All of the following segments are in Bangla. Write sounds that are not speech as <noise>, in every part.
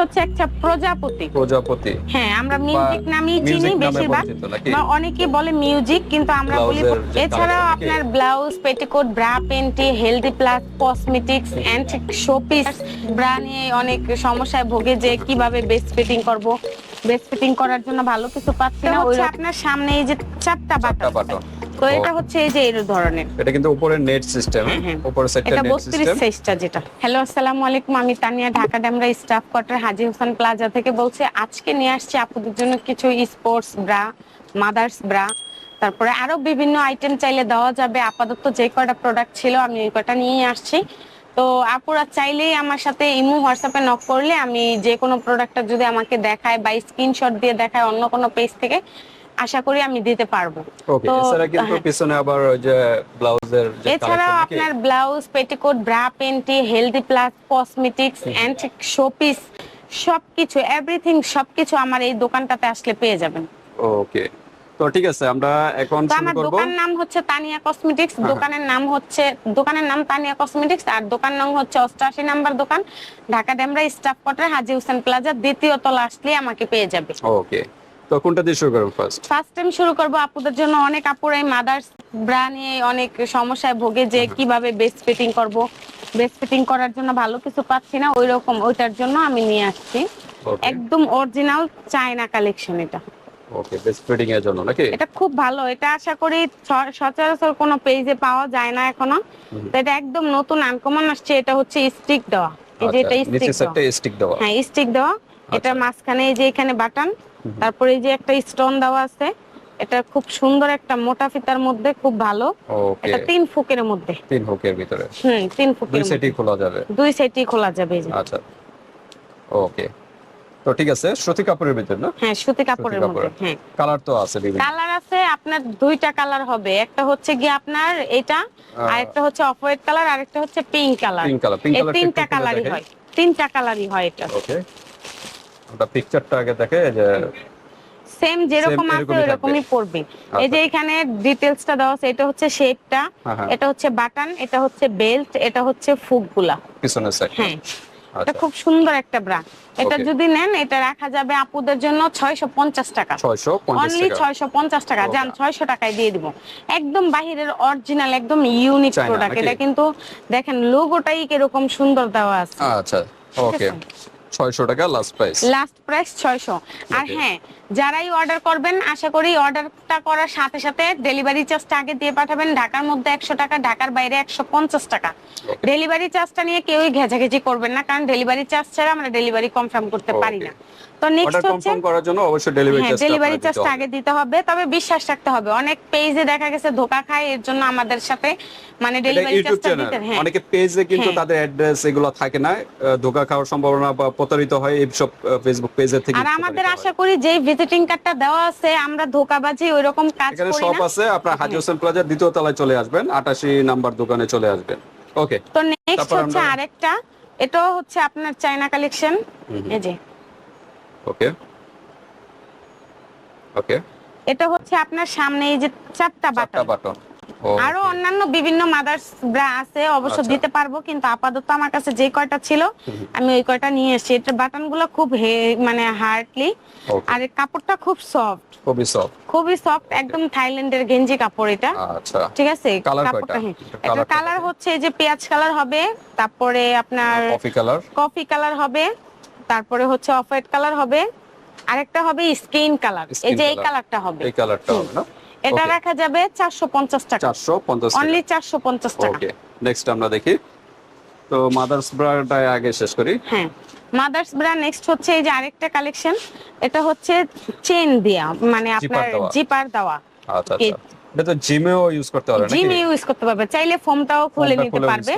হচ্ছে একটা প্রজাপতি। প্রজাপতি। হ্যাঁ আমরা মিউজিক নামেই চিনি বেশিরভাগ বা অনেকে বলে মিউজিক কিন্তু আমরা বলি এছাড়াও আপনার blouse petticoat bra panty healthy plus cosmetics and showpiece bra নিয়ে অনেক সমস্যায় ভোগে যে কীভাবে বেস্ট ফিটিং করব। বেস্ট ফিটিং করার জন্য ভালো কিছু পাচ্ছি না হচ্ছে আপনার সামনে এই যে চারটা বাটন তো এটা হচ্ছে এই যে এই ধরনের। এটা কিন্তু উপরে নেট সিস্টেম হ্যাঁ, হ্যাঁ। উপরে সেটটা এটা নেট বত্রিশ সিস্টেম। সাইজটা যেটা। হ্যালো আসসালামু আলাইকুম। আমি Tania Dhaka Demra staff quarter Haji Hossain plaza থেকে বলছি আজকে নিয়ে আসছি আপুদের জন্য কিছু স্পোর্টস ব্রা মাদার্স ব্রা। তারপরে আরও বিভিন্ন আইটেম চাইলে দেওয়া যাবে। আপাতত যে কয়টা প্রোডাক্ট ছিল আমি ওই কয়টা নিয়েই আসছি। তো আপুরা চাইলেই আমার সাথে ইমো হোয়াটসঅ্যাপে নক করলে আমি যে কোনো প্রোডাক্টটা যদি আমাকে দেখায় বা স্ক্রিনশট দিয়ে দেখায় অন্য কোনো পেজ থেকে আশা করি আমি দিতে পারব। ওকে এছাড়া কিন্তু। <laughs> পিছনে আবার ওই যে ব্লাউজের এছাড়াও আপনার blouse petticoat bra panty healthy plus cosmetics and showpiece সবকিছু এভরিথিং সবকিছু আমার এই দোকানটাতে আসলে পেয়ে যাবেন। ওকে তো ঠিক আছে আমরা এখন শুরু আমার করব। দোকান নাম হচ্ছে তানিয়া কসমেটিক্স। দোকানের নাম হচ্ছে দোকানের নাম তানিয়া কসমেটিক্স আর দোকান নাম হচ্ছে অষ্টআশি নাম্বার দোকান Dhaka Demra staff quarter Haji Hossain plaza দ্বিতীয় তলা আসলে আমাকে পেয়ে যাবে। ওকে তো কোনটা দিয়ে শুরু করব ফার্স্ট ফার্স্ট টাইম শুরু করব আপুদের জন্য অনেক আপুরাই মাদার্স ব্রা নিয়ে অনেক সমস্যায় ভোগে যে কীভাবে বেস্ট ফিটিং করব। বেস্ট ফিটিং করার জন্য ভালো কিছু পাচ্ছি না ওই রকম ওইটার জন্য আমি নিয়ে আসছি। একদম অরিজিনাল চায়না কালেকশন এটা। ওকে বেস্ট ফিটিং এর জন্য নাকি? এটা খুব ভালো এটা আশা করি সচরাচর কোনো পেজে পাওয়া যায় না এখনও। তো এটা একদম নতুন আনকমন আসছে এটা হচ্ছে স্টিক দেওয়া। এই যে আচ্ছা, এটা স্টিক দেওয়া। হ্যাঁ স্টিক দেওয়া। এটার মাঝখানে এই যে এখানে বাটন তারপরে এই যে একটা স্টোন দেওয়া আছে এটা খুব সুন্দর একটা মোটা ফিতার মধ্যে খুব ভালো। এটা তিন ফুকের মধ্যে। তিন হুকের ভিতরে। হুম তিন ফুকের মধ্যে। সেটই খোলা যাবে। দুই সেটই খোলা যাবে। আচ্ছা। ওকে তো ঠিক আছে সুতি কাপড়ের ভিতর না? হ্যাঁ সুতি কাপড়ের কাপড়ের। মধ্যে হ্যাঁ। কালার তো আছে বিভিন্ন। কালার আছে আপনার দুইটা কালার হবে। একটা হচ্ছে কি আপনার এটা আর একটা হচ্ছে অফ হোয়াইট কালার আর একটা হচ্ছে pink colour pink colour pink colour তিনটা কালারই হয়। তিনটা কালারই হয় এটা। ওকে আমরা পিকচারটা আগে দেখে যে সেম যেরকম আছে এরকমই পড়বে। আচ্ছা। এই যে এখানে ডিটেলসটা দেওয়া আছে এটা হচ্ছে শেপটা হ্যাঁ, হ্যাঁ। এটা হচ্ছে বাটন এটা হচ্ছে বেল্ট এটা হচ্ছে ফুকগুলা। পিছনের সাইড হ্যাঁ। এটা আচ্ছা খুব সুন্দর একটা ব্রা এটা যদি নেন এটা রাখা যাবে আপুদের জন্য ছয়শো পঞ্চাশ টাকা। 650 অনলি টাকা। ছয়শো পঞ্চাশ টাকা। Okay. যান ছয়শো টাকায় দিয়ে দিব। একদম বাহিরের অরিজিনাল একদম ইউনিক প্রোডাক্ট এটা কিন্তু দেখেন লোগোটাই কীরকম সুন্দর দেওয়া আছে। আচ্ছা। ওকে 600 টাকা লাস্ট প্রাইস লাস্ট প্রাইস ছয়শো। আর হ্যাঁ যারাই অর্ডার করবেন আশা করি অর্ডারটা করার সাথে সাথে ডেলিভারি চার্জটা আগে দিয়ে পাঠাবেন। ঢাকার মধ্যে একশো টাকা ঢাকার বাইরে একশো পঞ্চাশ টাকা। ডেলিভারি চার্জটা নিয়ে কেউই ঘেঁচাঘেঁচি করবেন না কারণ ডেলিভারি চার্জ ছাড়া আমরা ডেলিভারি কনফার্ম করতে পারি না। তো নেক্সট হচ্ছে করার জন্য অবশ্যই ডেলিভারি চার্জ ডেলিভারি চার্জটা আগে দিতে হবে। তবে বিশ্বাস রাখতে হবে। অনেক পেজে দেখা গেছে ধোকা খায় এর জন্য আমাদের সাথে মানে ডেলিভারি চার্জটা দিতে হ্যাঁ। অনেকে পেজে কিন্তু হ্যাঁ। তাদের অ্যাড্রেস এগুলো থাকে না ধোকা খাওয়ার সম্ভাবনা বা প্রতারিত হয় এই সব ফেসবুক পেজের থেকে আর আমাদের আশা করি যে ভিজিটিং কার্ডটা দেওয়া আছে আমরা ধোকাবাজি ওইরকম কাজ এখানে সব আছে আপনার হাজি হোসেন প্লাজার দ্বিতীয় তলায় চলে আসবেন আটাশি নাম্বার দোকানে চলে আসবেন। ওকে তো নেক্সট হচ্ছে আরেকটা। এটাও হচ্ছে আপনার চায়না কালেকশন এই যে ওকে। ওকে। এটা হচ্ছে আপনার সামনে এই যে চারটা বাটন। চারটা বাটন আরও অন্যান্য বিভিন্ন মাদার্স ব্রা আছে অবশ্য আচ্ছা। দিতে পারব কিন্তু আপাতত আমার কাছে যে কয়টা ছিল আমি ওই কয়টা নিয়ে এসেছি। এটার বাটনগুলো খুব মানে হার্ডলি আর কাপড়টা খুব সফট খুবই সফট খুবই সফট একদম থাইল্যান্ডের গেঞ্জি কাপড় এটা। আচ্ছা। ঠিক আছে? কাপড়টা? হ্যাঁ। এটা এটা কালার হচ্ছে এই যে পেঁয়াজ কালার হবে তারপরে আপনার কফি কালার কফি কালার হবে। তারপরে হচ্ছে অফ হোয়াইট কালার হবে। আরেকটা হবে স্কিন কালার। এই যে এই কালারটা হবে। এই কালারটা হবে না? এটা. রাখা যাবে চারশো পঞ্চাশ টাকা। চারশো পঞ্চাশ অনলি চারশো পঞ্চাশ টাকা। ওকে নেক্সট আমরা দেখি। তো মাদার্স ব্রাটা আগে শেষ করি। হ্যাঁ। মাদার্স ব্রা নেক্সট হচ্ছে এই যে আরেকটা কালেকশন এটা হচ্ছে চেন দেয়া মানে আপনার জিপার দেওয়া। আচ্ছা আচ্ছা। এটা তো জিমেও ইউজ করতে পারবে জিম ইউজ করতে পারবে। চাইলে ফোমটাও খুলে নিতে পারবে।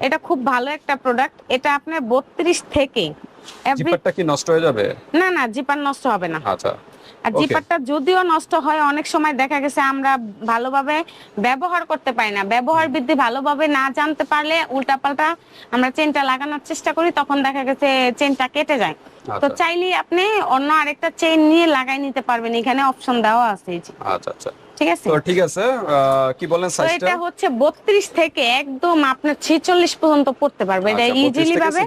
এটা খুব ভালো একটা প্রোডাক্ট এটা আপনার বত্রিশ থেকে every- জিপারটা কি নষ্ট হয়ে যাবে? না না জিপার নষ্ট হবে না। আচ্ছা আর জিপারটা যদিও নষ্ট হয় অনেক সময় দেখা গেছে আমরা ভালোভাবে ব্যবহার করতে পারি না। ব্যবহার বৃদ্ধি ভালোভাবে না জানতে পারলে উল্টাপাল্টা আমরা চেনটা লাগানোর চেষ্টা করি তখন দেখা গেছে চেনটা কেটে যায়। তো আচ্ছা। চাইলে আপনি অন্য আরেকটা চেন নিয়ে লাগাই নিতে পারবেন এখানে অপশন দেওয়া আছে আচ্ছা আচ্ছা। ঠিক আছে? তো ঠিক আছে কি বলেন সাইজটা এটা হচ্ছে বত্রিশ থেকে একদম আপনার ছেচল্লিশ পর্যন্ত পড়তে পারবে। এটা আচ্ছা, 32 ইজিলি ভাবে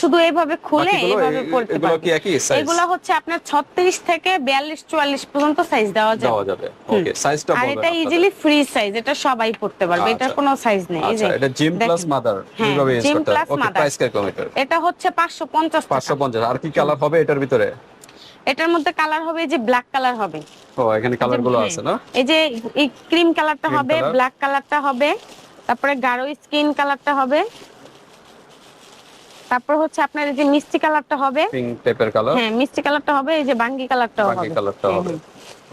শুধু এভাবে খুলে এইভাবে এই- পড়তে এগুলো কি একই সাইজ এগুলো হচ্ছে আপনার ছত্রিশ থেকে বিয়াল্লিশ চুয়াল্লিশ পর্যন্ত সাইজ দেওয়া যায়। দেওয়া যাবে। ওকে সাইজটা বলবেন এটা ইজিলি ফ্রি সাইজ এটা সবাই পড়তে পারবে। আচ্ছা। এটার কোনো সাইজ নেই এই যে আচ্ছা এটা জিম প্লাস মাদার দুইভাবে ইউজ gym করতে ওকে প্রাইস কীরকম এটা হচ্ছে পাঁচশো পঞ্চাশ পাঁচশো পঞ্চাশ আর কি কালার হবে এটার ভিতরে? এটার মধ্যে কালার হবে যে ব্ল্যাক কালার হবে। ও এখানে কালারগুলো হ্যাঁ। আছে না? এই যে এই ক্রিম কালারটা হবে ব্ল্যাক কালারটা হবে তারপরে গাঢ় স্কিন কালারটা হবে তারপর হচ্ছে আপনার এই যে মিষ্টি কালারটা হবে। পিঙ্ক টাইপের কালার হ্যাঁ মিষ্টি কালারটা হবে এই যে বাঙ্গি কালারটা হবে হবে। কালারটা হ্যাঁ, হবে।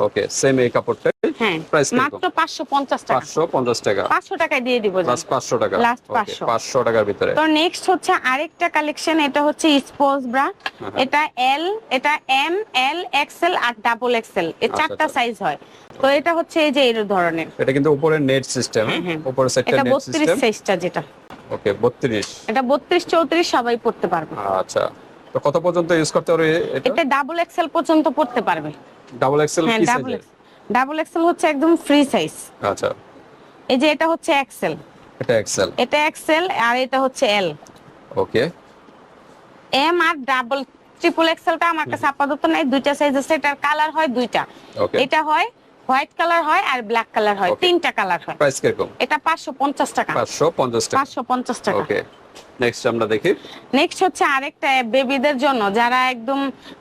ওকে সেম এই কাপড়টাই। হ্যাঁ মাত্র টাকা। পাঁচশো পঞ্চাশ টাকা। পাঁচশো টাকায় দিয়ে দিব প্লাস পাঁচশো টাকা। Last Okay, 500 টাকার ভিতরে। তো নেক্সট হচ্ছে আরেকটা কালেকশন এটা হচ্ছে স্পোর্টস ব্রা হ্যাঁ। এটা এল এটা এম এল এক্সেল আর ডাবল এক্সেল এই আচ্ছা, চারটা আচ্ছা। সাইজ হয়। তো এটা হচ্ছে এই যে এই ধরনের। এটা কিন্তু উপরে নেট সিস্টেম হ্যাঁ, হ্যাঁ। উপরে সেটটা সাইজটা যেটা। ওকে বত্রিশ। এটা বত্রিশ চৌত্রিশ সবাই পড়তে পারবে। আচ্ছা। তো কত পর্যন্ত ইউজ করতে পারবে এটা? ডাবল এক্সেল পর্যন্ত পড়তে পারবে। ডাবল এক্সেল হ্যাঁ কি ডাবল সাইজের ডাবল এক্সেল হচ্ছে একদম ফ্রি সাইজ আচ্ছা। এই যে এটা হচ্ছে এক্সেল। এটা এক্সেল। এটা এক্সেল আর এটা হচ্ছে এল। ওকে। এম আর ডাবল ট্রিপল এক্সেলটা আমার কাছে আপাতত নাই। দুইটা সাইজ আছে এটার কালার হয় দুইটা। এটা হয় হোয়াইট কালার হয় আর ব্ল্যাক কালার হয়। তিনটা কালার হয়। প্রাইস কীরকম? এটা পাঁচশো পঞ্চাশ টাকা। পাঁচশো পঞ্চাশ টাকা। পাঁচশো পঞ্চাশ টাকা। ওকে। নেক্সট আমরা দেখি। নেক্সট হচ্ছে আরেকটা বেবিদের জন্য যারা একদম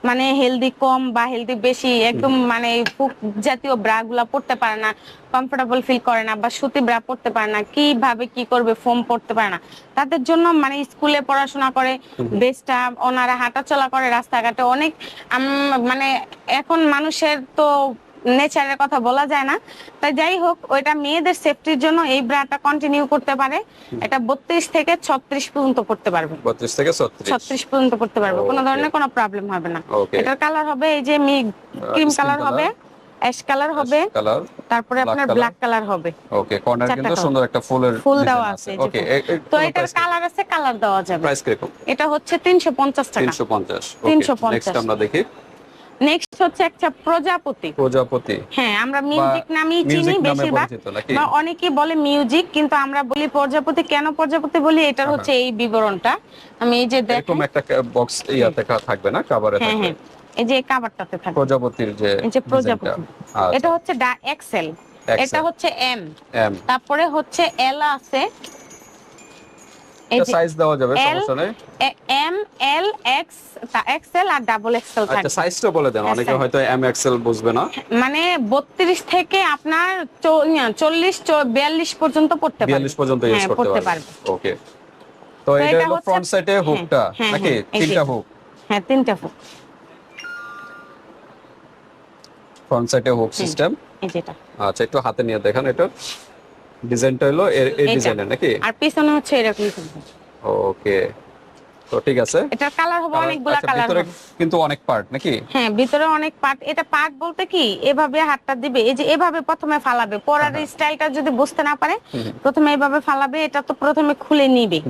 মানে হেলদি কম বা হেলদি বেশি একদম মানে ফুক জাতীয় ব্রা গুলা পড়তে পারে না কমফোর্টেবল ফিল করে না বা সুতি ব্রা পড়তে পারে না কীভাবে কি করবে ফোম পড়তে পারে না। তাদের জন্য মানে স্কুলে পড়াশোনা করে বেসটা ওনারা হাঁটাচলা করে রাস্তাঘাটে অনেক মানে এখন মানুষের তো নেচারের কথা বলা যায় না। তাই যাই হোক ওইটা মেয়েদের সেফটির জন্য এই ব্রাটা কন্টিনিউ করতে পারে। এটা বত্রিশ থেকে ছত্রিশ পর্যন্ত পড়তে পারবে। বত্রিশ থেকে ছত্রিশ। পর্যন্ত করতে পারবে। কোনো ধরনের কোনো প্রবলেম হবে না। এটার কালার হবে এই যে মি ক্রিম কালার হবে অ্যাশ কালার হবে তারপরে আপনার ব্ল্যাক কালার হবে। ওকে কর্নার কিন্তু সুন্দর একটা ফুলের ফুল দেওয়া আছে। ওকে তো এটার কালার আছে কালার দেওয়া যাবে। প্রাইস কীরকম? এটা হচ্ছে তিনশো পঞ্চাশ টাকা। তিনশো পঞ্চাশ। 350 নেক্সট আমরা দেখি। নেক্সট হচ্ছে একটা প্রজাপতি। প্রজাপতি। হ্যাঁ আমরা মিউজিক নামেই চিনি বেশিরভাগ। বা অনেকেই বলে মিউজিক কিন্তু আমরা বলি প্রজাপতি। কেন প্রজাপতি বলি? এটার হচ্ছে এই বিবরণটা। আমি এই যে এরকম একটা বক্স ইয়াতে থাকবে না? কাভারে হ্যাঁ থাকবে। হ্যাঁ। এই যে কাভারটাতে থাকে প্রজাপতির যে এই যে প্রজাপতি। আচ্ছা, এটা হচ্ছে ডা এক্সেল। এটা হচ্ছে এম। তারপরে হচ্ছে এল আছে। সাইজ দেওয়া যাবে সমস্যা নেই। এম এল এক্স এক্সেল আর ডাবল আচ্ছা থাকবে। সাইজটা বলে দেন হ্যাঁ, অনেকে হয়তো এম এক্সেল বুঝবে না। মানে বত্রিশ থেকে আপনার চৌ- ইয়া, চল্লিশ চৌ- বিয়াল্লিশ পর্যন্ত পড়তে পারবে। বিয়াল্লিশ পর্যন্ত ইউজ হ্যাঁ, করতে পারবে। ওকে তো এটা হলো ফ্রন্ট সাইডে হুকটা নাকি। তিনটা হুক হ্যাঁ তিনটা ফুট ফ্রন্ট সাইডে হুক সিস্টেম এই যেটা। আচ্ছা একটু হাতে নিয়ে দেখেন এটা। ডিজাইনটা হলো এর- এই ডিজাইনের নাকি? আর পিছনে হচ্ছে এরকম। ওকে। তো ঠিক আছে। এটার কালার হবে অনেকগুলা আচ্ছা, কালার ভিতরে কিন্তু অনেক পার্ট নাকি? হ্যাঁ ভিতরে অনেক পার্ট এটা পার্ট বলতে কি এভাবে হাতটা দিবে এই যে এভাবে প্রথমে ফালাবে পরার হ্যাঁ, স্টাইলটা যদি বুঝতে না পারে প্রথমে এভাবে ফালাবে এটা তো প্রথমে খুলে নিবে।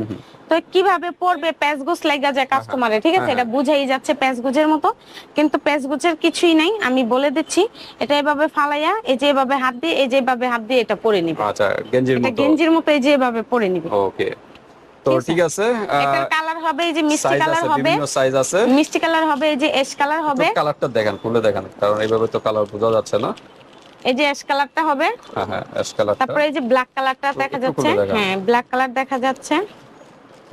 তো কীভাবে পড়বে প্যাচগুজ লাগা যায় কাস্টমারে ঠিক আছে? হ্যাঁ, এটা বুঝাই যাচ্ছে প্যাচগুজের মতো। কিন্তু প্যাচগুজের কিছুই নাই আমি বলে দিচ্ছি এটা এভাবে ফালাইয়া এই যে এভাবে হাত দিয়ে এই যে এভাবে হাত দিয়ে এটা পরে নিবে। আচ্ছা গেঞ্জির এটা মতো। গেঞ্জির মতো এই যে এভাবে পরে নিবে। ওকে। তো ঠিক আছে? এটার কালার হবে এই যে মিষ্টি কালার হবে। বিভিন্ন সাইজ আছে। মিষ্টি কালার হবে এই যে এশ কালার হবে। কালারটা দেখেন খুলে দেখেন কারণ এইভাবে তো কালার বোঝা যাচ্ছে না। এই যে এশ কালারটা হবে। হ্যাঁ হ্যাঁ অ্যাশ কালারটা তারপরে এই যে ব্ল্যাক কালারটা দেখা যাচ্ছে। হ্যাঁ ব্ল্যাক কালার দেখা যাচ্ছে।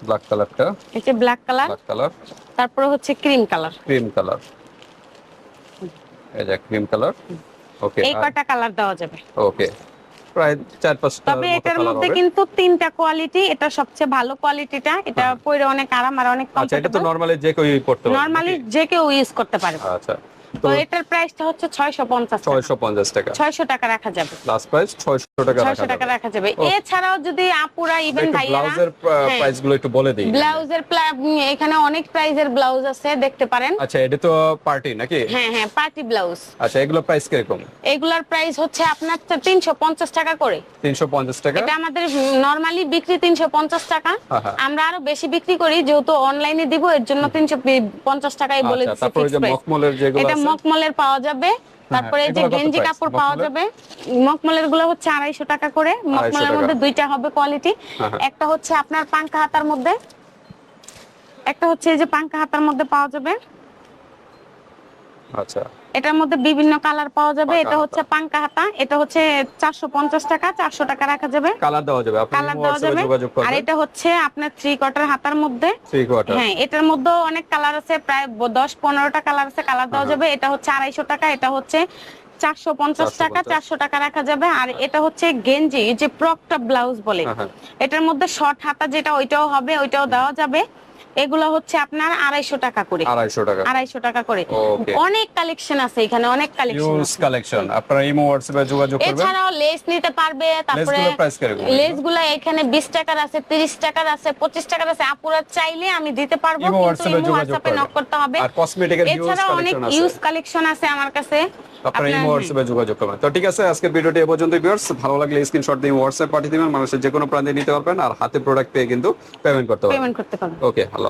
ব্ল্যাক কালারটা এই যে ব্ল্যাক কালার ব্ল্যাক কালার তারপরে হচ্ছে ক্রিম কালার ক্রিম কালার এই যে ক্রিম কালার ওকে এই কয়টা কালার দেওয়া যাবে? ওকে প্রায় চার পাঁচটা তবে এটার মধ্যে কিন্তু তিনটা কোয়ালিটি এটা সবচেয়ে ভালো কোয়ালিটিটা এটা পরে অনেক আরাম আর অনেক আচ্ছা এটা তো নরমালি যে কেউ পড়তে পারে নরমালি যে কেউ ইউজ করতে পারে আচ্ছা। তো তো এটার প্রাইসটা হচ্ছে ছয়শো পঞ্চাশ ছয়শো টাকা। ছয়শো টাকা রাখা যাবে। লাস্ট প্রাইস ছয়শো টাকা ছয়শো রাখা টাকা রাখা যাবে। এছাড়াও যদি আপুরা ইভেন ভাইয়ারা ব্লাউজের হ্যাঁ। প্রাইসগুলো একটু বলে দিই। ব্লাউজের এখানে অনেক প্রাইজের ব্লাউজ আছে দেখতে পারেন। আচ্ছা এটা তো পার্টি নাকি? হ্যাঁ হ্যাঁ পার্টি ব্লাউজ। আচ্ছা এগুলো প্রাইস কীরকম? এগুলার প্রাইস হচ্ছে আপনার তিনশো পঞ্চাশ টাকা করে। তিনশো পঞ্চাশ টাকা? এটা আমাদের নরমালি বিক্রি তিনশো পঞ্চাশ টাকা। আমরা আরও বেশি বিক্রি করি যেহেতু অনলাইনে দিব এর জন্য তিনশো পঞ্চাশ টাকাই বলে আচ্ছা দিচ্ছি তারপরে যে। যেগুলো মকমলের পাওয়া যাবে। তারপরে এই যে গেঞ্জি কাপড় পাওয়া যাবে। মকমলেরগুলো হচ্ছে আড়াইশো টাকা করে। মকমলের মধ্যে দুইটা হবে কোয়ালিটি হ্যাঁ, হ্যাঁ। একটা হচ্ছে আপনার পাঙ্কা হাতার মধ্যে। একটা হচ্ছে এই যে পাঙ্কা হাতার মধ্যে পাওয়া যাবে। আচ্ছা। এটার মধ্যে বিভিন্ন কালার পাওয়া যাবে। এটা হচ্ছে পাঙ্কা হাতা। এটা হচ্ছে চারশো পঞ্চাশ টাকা চারশো টাকা রাখা যাবে। কালার দেওয়া যাবে। কালার দেওয়া যাবে। আর এটা হচ্ছে আপনার থ্রি কোয়ার্টার হাতার মধ্যে। হ্যাঁ এটার মধ্যেও অনেক কালার আছে। প্রায় দশ পনেরোটা কালার আছে। কালার দেওয়া যাবে। এটা হচ্ছে আড়াইশো টাকা। এটা হচ্ছে চারশো পঞ্চাশ টাকা। চারশো টাকা রাখা যাবে। আর এটা হচ্ছে গেঞ্জি। যে প্রকটা ব্লাউজ বলে। এটার মধ্যে শর্ট হাতা যেটা ওইটাও হবে। ওইটাও দেওয়া যাবে। এগুলো হচ্ছে আপনার আড়াইশো টাকা করে। আড়াইশো টাকা। আড়াইশো টাকা করে। অনেক কালেকশন আছে এখানে অনেক কালেকশন কালেকশন। আপনারা ইমো হোয়াটসঅ্যাপে যোগাযোগ করবেন। এছাড়াও লেস নিতে পারবে তারপরে? লেসগুলা এখানে বিশ টাকার আছে তিরিশ টাকার আছে পঁচিশ টাকার আছে। আপুরা চাইলে আমি দিতে পারব কিন্তু ইমো হোয়াটসঅ্যাপে নক করতে হবে। আর কসমেটিকের এছাড়াও অনেক ইউজ কালেকশন আছে আমার কাছে। আপনারা ইমো হোয়াটসঅ্যাপে যোগাযোগ করবেন। তো ঠিক আছে আজকের ভিডিওটি এ পর্যন্ত ভিউয়ার্স ভালো লাগলে স্ক্রিনশট দিয়ে হোয়াটসঅ্যাপ পাঠিয়ে দিবেন। মানুষের যে কোনো প্রান্তে নিতে পারবেন আর হাতে প্রোডাক্ট পেয়ে কিন্তু পেমেন্ট করতে পারবেন। পেমেন্ট করতে পারবেন। Okay hello